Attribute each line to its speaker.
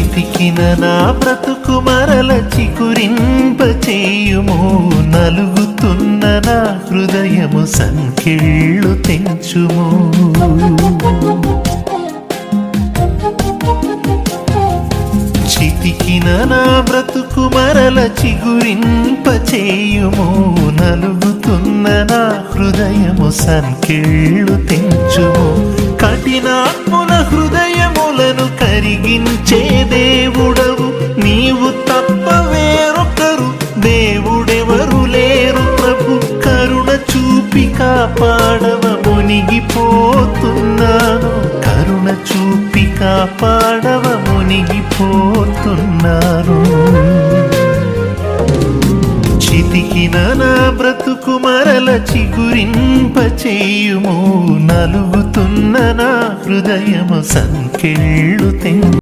Speaker 1: చితికిన నా బ్రతుకు మరల చికురింప చేయుము నలుగుతున్న నా హృదయము సంకెళ్ళు తెంచుము. చితికిన నా బ్రతుకు మరల చిగురింప చేయుము నలుగుతున్న నా హృదయము సంకెళ్ళు తెంచుము. కఠినాత్ముల హృదయములను కరిగించే కాపాడవ మునిగిపోతున్నాను. కరుణ చూపి కాపాడవ మునిగిపోతున్నాను. చితికిన నా బ్రతుకు మరల చిగురింప చేయుము నలుగుతున్న నా హృదయము సంకెళ్ళు తెం